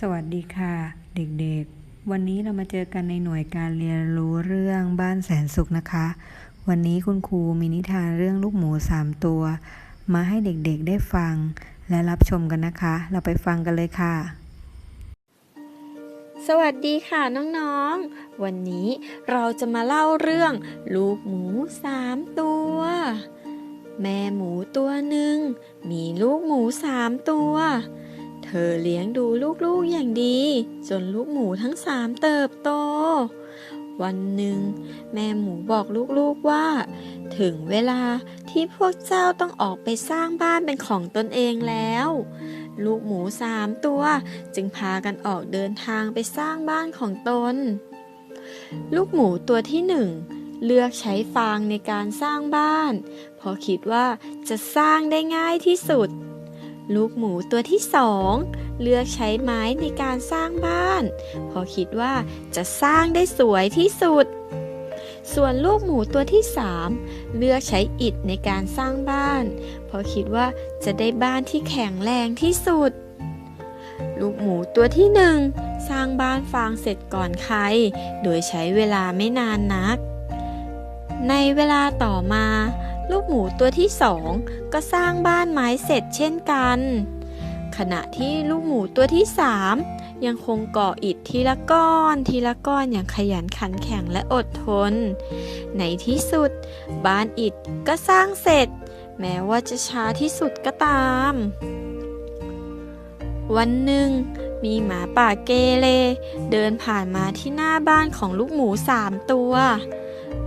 สวัสดีค่ะ เด็กๆ วันนี้เรามาเจอกันในหน่วยการเรียนรู้เรื่องบ้านแสนสุขนะคะ วันนี้คุณครูมีนิทานเรื่องลูกหมูสามตัว มาให้เด็กๆได้ฟังและรับชมกันนะคะ เราไปฟังกันเลยค่ะ สวัสดีค่ะน้องๆ วันนี้เราจะมาเล่าเรื่อง ลูกหมูสามตัว แม่หมูตัวหนึ่งมีลูกหมูสามตัว ธอเลี้ยงดูลูกๆอย่างดี จนลูกหมูทั้งสามเติบโต วันหนึ่ง แม่หมูบอกลูกๆว่า ถึงเวลาที่พวกเจ้าต้องออกไปสร้างบ้านเป็นของตนเองแล้ว ลูกหมูสามตัวจึงพากันออกเดินทางไปสร้างบ้านของตน ลูกหมูตัวที่หนึ่งเลือกใช้ฟางในการสร้างบ้าน เพราะคิดว่าจะสร้างได้ง่ายที่สุด ลูกหมูตัวที่สองเลือกใช้ไม้ในการสร้างบ้านเพราะคิดว่าจะสร้างได้สวยที่สุด ส่วนลูกหมูตัวที่สามเลือกใช้อิฐในการสร้างบ้านเพราะคิดว่าจะได้บ้านที่แข็งแรงที่สุด ลูกหมูตัวที่หนึ่งสร้างบ้านฟางเสร็จก่อนใคร โดยใช้เวลาไม่นานนัก ในเวลาต่อมา หมูตัวที่สองก็สร้างบ้านไม้เสร็จเช่นกัน ขณะที่ลูกหมูตัวที่สามยังคงก่ออิฐทีละก้อน ทีละก้อนอย่างขยันขันแข็งและอดทน ในที่สุด บ้านอิฐก็สร้างเสร็จ แม้ว่าจะช้าที่สุดก็ตาม วันหนึ่ง มีหมาป่าเกเรเดินผ่านมาที่หน้าบ้านของลูกหมูสามตัว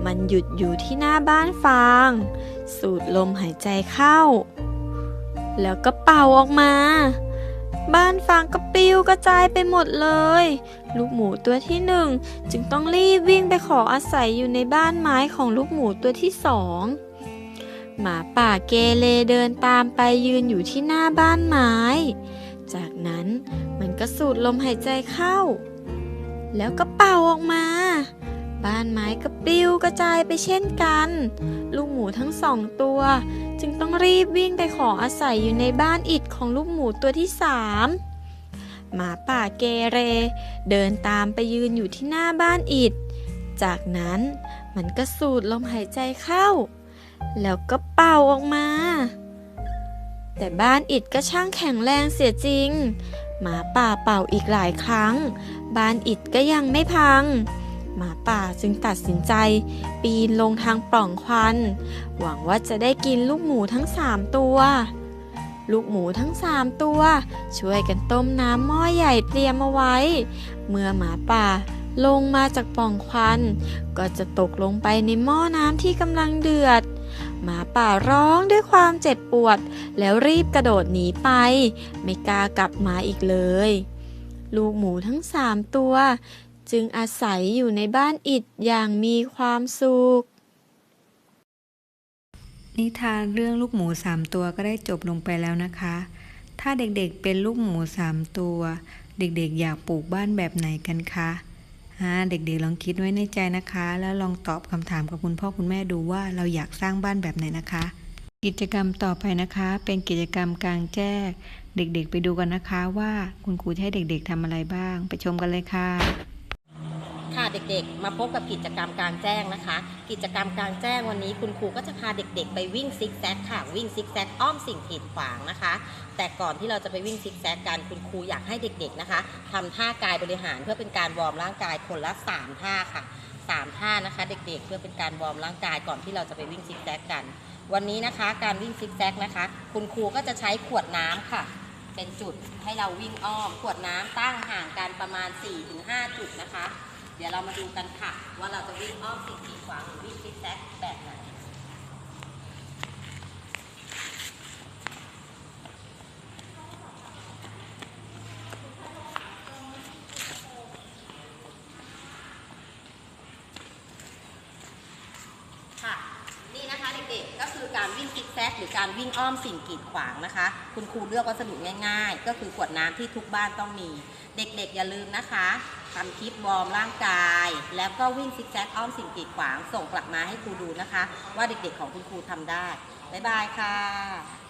มันหยุดอยู่ที่หน้าบ้านฟาง สูดลมหายใจเข้า แล้วก็เป่าออกมา บ้านฟางก็ปิวกระจายไปหมดเลย ลูกหมูตัวที่หนึ่งจึงต้องรีบวิ่งไปขออาศัยอยู่ในบ้านไม้ของลูกหมูตัวที่สองหมาป่าเกเรเดินตามไปยืนอยู่ที่หน้าบ้านไม้ จากนั้นมันก็สูดลมหายใจเข้า แล้วก็เป่าออกมา บ้านไม้ก็ปลิวกระจายไปเช่นกัน ลูกหมูทั้งสองตัว จึงต้องรีบวิ่งไปขออาศัยอยู่ในบ้านอิฐของลูกหมูตัวที่สามหมาป่าเกเร เดินตามไปยืนอยู่ที่หน้าบ้านอิฐจากนั้นมันก็สูดลมหายใจเข้า แล้วก็เป่าออกมา แต่บ้านอิฐก็ช่างแข็งแรงเสียจริง หมาป่าเป่าอีกหลายครั้ง บ้านอิฐก็ยังไม่พัง หมาป่าจึงตัดสินใจ ปีนลงทางปล่องควัน หวังว่าจะได้กินลูกหมูทั้งสามตัว ลูกหมูทั้งสามตัว ช่วยกันต้มน้ำหม้อใหญ่เตรียมเอาไว้ เมื่อหมาป่าลงมาจากปล่องควัน ก็จะตกลงไปในหม้อน้ำที่กำลังเดือด หมาป่าร้องด้วยความเจ็บปวด แล้วรีบกระโดดหนีไป ไม่กล้ากลับมาอีกเลย ลูกหมูทั้งสามตัว จึงอาศัยอยู่ในบ้านอิฐอย่างมีความสุข นิทานเรื่องลูกหมูสามตัวก็ได้จบลงไปแล้วนะคะ ถ้าเด็กๆเป็นลูกหมูสามตัว เด็กๆอยากปลูกบ้านแบบไหนกันคะฮะเด็กๆลองคิดไว้ในใจนะคะ แล้วลองตอบคำถามกับคุณพ่อคุณแม่ดูว่าเราอยากสร้างบ้านแบบไหนนะคะ กิจกรรมต่อไปนะคะ เป็นกิจกรรมกลางแจ้งเด็กๆไปดูกันนะคะว่าคุณครูจะให้เด็กๆทำอะไรบ้าง ไปชมกันเลยคะค่ะ เด็กๆ มาพบกับกิจกรรมกลางแจ้งนะคะ กิจกรรมกลางแจ้งวันนี้คุณครูก็จะพาเด็กๆ ไปวิ่งซิกแซกค่ะ วิ่งซิกแซกอ้อมสิ่งกีดขวางนะคะ แต่ก่อนที่เราจะไปวิ่งซิกแซกกันคุณครูอยากให้เด็กๆนะคะทำท่ากายบริหารเพื่อเป็นการวอร์มร่างกายคนละ 3 ท่าค่ะ 3 ท่านะคะ เด็กๆ เพื่อเป็นการวอร์มร่างกายก่อนที่เราจะไปวิ่งซิกแซกกัน วันนี้นะคะการวิ่งซิกแซกนะคะ คุณครูก็จะใช้ขวดน้ำค่ะเป็นจุดให้เราวิ่งอ้อม ขวดน้ำตั้งห่างกันประมาณ 4-5 จุดนะคะ เดี๋ยวเรามาดูกันค่ะ ว่าเราจะวิ่งอ้อมสิ่งกีดขวางหรือวิ่งซิกแซกแบบไหนค่ะนี่นะคะเด็กๆก็คือการวิ่งซิกแซกหรือการวิ่งอ้อมสิ่งกีดขวางนะคะ คุณครูเลือกวัสดุง่าย ๆ ก็คือขวดน้ำที่ทุกบ้านต้องมี เด็กๆอย่าลืมนะคะ ทำคลิปวอร์มร่างกาย แล้วก็วิ่งซิกแซกอ้อมสิ่งกีดขวางส่งกลับมาให้ครูดูนะคะ ว่าเด็กๆของคุณครูทำได้ บ๊ายบายค่ะ